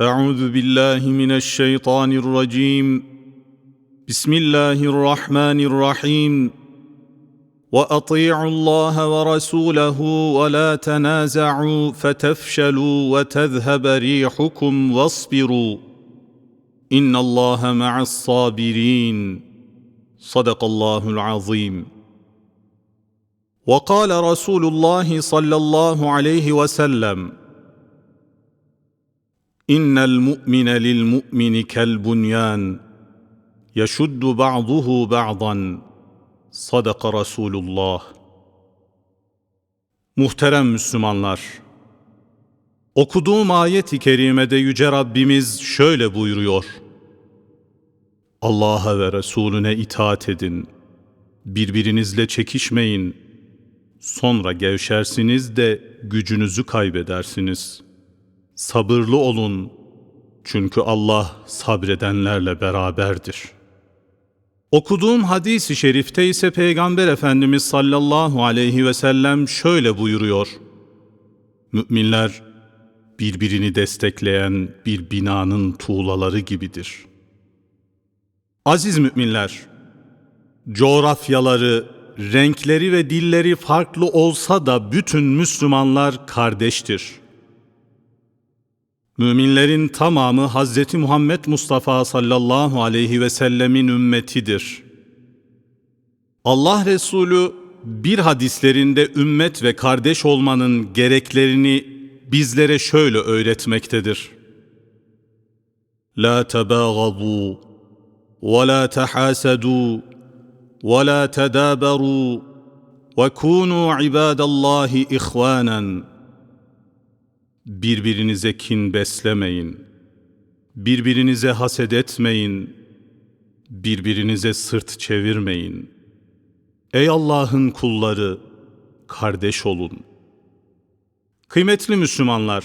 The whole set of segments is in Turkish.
أعوذ بالله من الشيطان الرجيم. بسم الله الرحمن الرحيم. وأطيعوا الله ورسوله ولا تنازعوا فتفشلوا وتذهب ريحكم واصبروا. إن الله مع الصابرين. صدق الله العظيم. وقال رسول الله صلى الله عليه وسلم ان المؤمن للمؤمن كالبنيان يشد بعضه بعضا صدق Resulullah Muhterem Müslümanlar Okuduğum ayet-i kerimede Yüce Rabbimiz şöyle buyuruyor Allah'a ve Resulüne itaat edin. Birbirinizle çekişmeyin. Sonra gevşersiniz de gücünüzü kaybedersiniz.'' Sabırlı olun çünkü Allah sabredenlerle beraberdir. Okuduğum hadis-i şerifte ise Peygamber Efendimiz sallallahu aleyhi ve sellem şöyle buyuruyor. Müminler birbirini destekleyen bir binanın tuğlaları gibidir. Aziz müminler, coğrafyaları, renkleri ve dilleri farklı olsa da bütün Müslümanlar kardeştir.'' Müminlerin tamamı Hz. Muhammed Mustafa sallallahu aleyhi ve sellemin ümmetidir. Allah Resulü bir hadislerinde ümmet ve kardeş olmanın gereklerini bizlere şöyle öğretmektedir. La tebâgazû ve la tehâsedû ve la tedâberû ve kûnû ibâdallâhi ihvânen.'' Birbirinize kin beslemeyin. Birbirinize haset etmeyin. Birbirinize sırt çevirmeyin. Ey Allah'ın kulları, kardeş olun. Kıymetli Müslümanlar,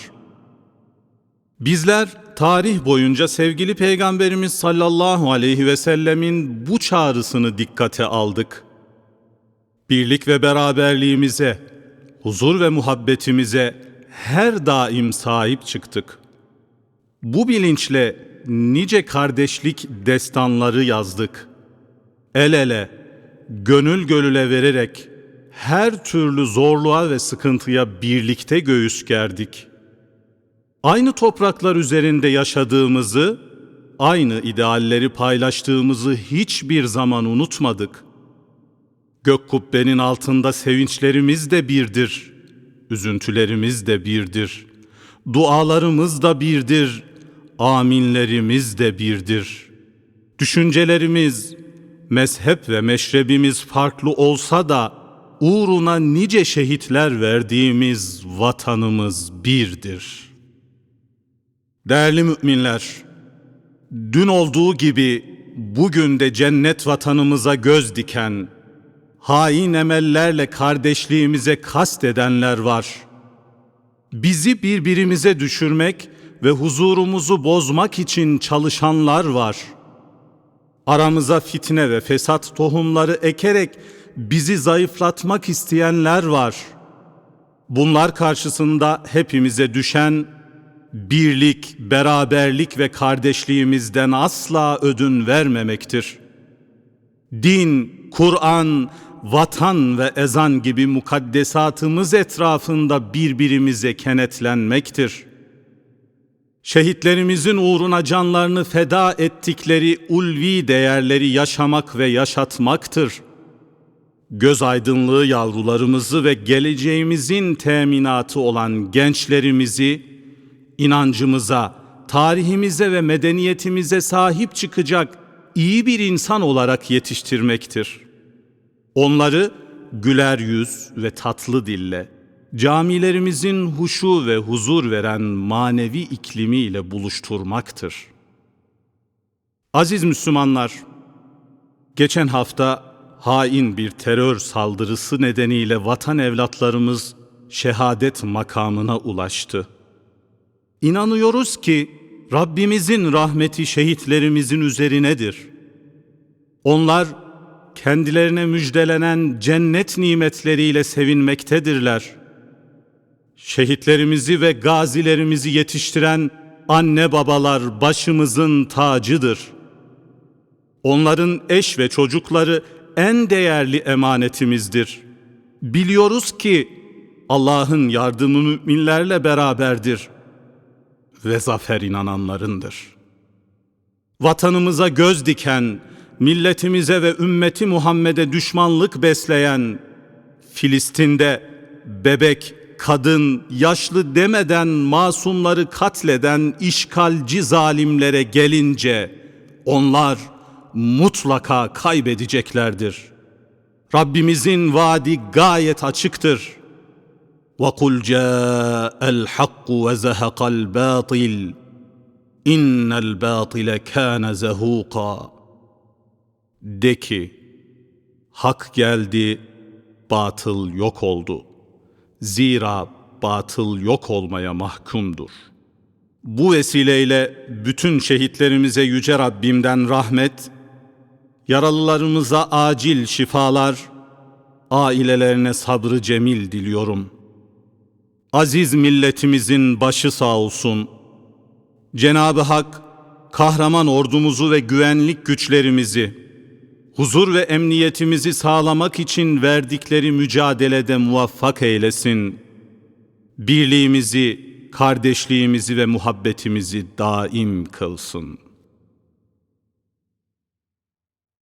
bizler tarih boyunca sevgili Peygamberimiz sallallahu aleyhi ve sellemin bu çağrısını dikkate aldık. Birlik ve beraberliğimize, huzur ve muhabbetimize, her daim sahip çıktık. Bu bilinçle nice kardeşlik destanları yazdık. El ele, gönül gönüle vererek her türlü zorluğa ve sıkıntıya birlikte göğüs gerdik. Aynı topraklar üzerinde yaşadığımızı, aynı idealleri paylaştığımızı hiçbir zaman unutmadık. Gök kubbenin altında sevinçlerimiz de birdir.'' Üzüntülerimiz de birdir. Dualarımız da birdir, aminlerimiz de birdir. Düşüncelerimiz, mezhep ve meşrebimiz farklı olsa da uğruna nice şehitler verdiğimiz vatanımız birdir. Değerli müminler, dün olduğu gibi bugün de cennet vatanımıza göz diken, hain emellerle kardeşliğimize kast edenler var. Bizi birbirimize düşürmek ve huzurumuzu bozmak için çalışanlar var. Aramıza fitne ve fesat tohumları ekerek bizi zayıflatmak isteyenler var. Bunlar karşısında hepimize düşen birlik, beraberlik ve kardeşliğimizden asla ödün vermemektir. Din, Kur'an, vatan ve ezan gibi mukaddesatımız etrafında birbirimize kenetlenmektir. Şehitlerimizin uğruna canlarını feda ettikleri ulvi değerleri yaşamak ve yaşatmaktır. Göz aydınlığı yavrularımızı ve geleceğimizin teminatı olan gençlerimizi inancımıza, tarihimize ve medeniyetimize sahip çıkacak iyi bir insan olarak yetiştirmektir.'' Onları güler yüz ve tatlı dille, camilerimizin huşu ve huzur veren manevi iklimiyle buluşturmaktır. Aziz Müslümanlar, geçen hafta hain bir terör saldırısı nedeniyle vatan evlatlarımız şehadet makamına ulaştı. İnanıyoruz ki Rabbimizin rahmeti şehitlerimizin üzerinedir. Onlar kendilerine müjdelenen cennet nimetleriyle sevinmektedirler. Şehitlerimizi ve gazilerimizi yetiştiren anne babalar başımızın tacıdır. Onların eş ve çocukları en değerli emanetimizdir. Biliyoruz ki Allah'ın yardımı müminlerle beraberdir ve zafer inananlarındır. Vatanımıza göz diken, milletimize ve ümmeti Muhammed'e düşmanlık besleyen, Filistin'de bebek, kadın, yaşlı demeden masumları katleden işgalci zalimlere gelince onlar mutlaka kaybedeceklerdir. Rabbimizin vaadi gayet açıktır. وَقُلْ جَاءَ الْحَقُّ وَزَهَقَ الْبَاطِلِ اِنَّ الْبَاطِلَ كَانَ زَهُوقًا de ki, hak geldi, batıl yok oldu. Zira batıl yok olmaya mahkumdur. Bu vesileyle bütün şehitlerimize yüce Rabbimden rahmet, yaralılarımıza acil şifalar, ailelerine sabrı cemil diliyorum. Aziz milletimizin başı sağ olsun. Cenab-ı Hak kahraman ordumuzu ve güvenlik güçlerimizi huzur ve emniyetimizi sağlamak için verdikleri mücadelede muvaffak eylesin. Birliğimizi, kardeşliğimizi ve muhabbetimizi daim kılsın.''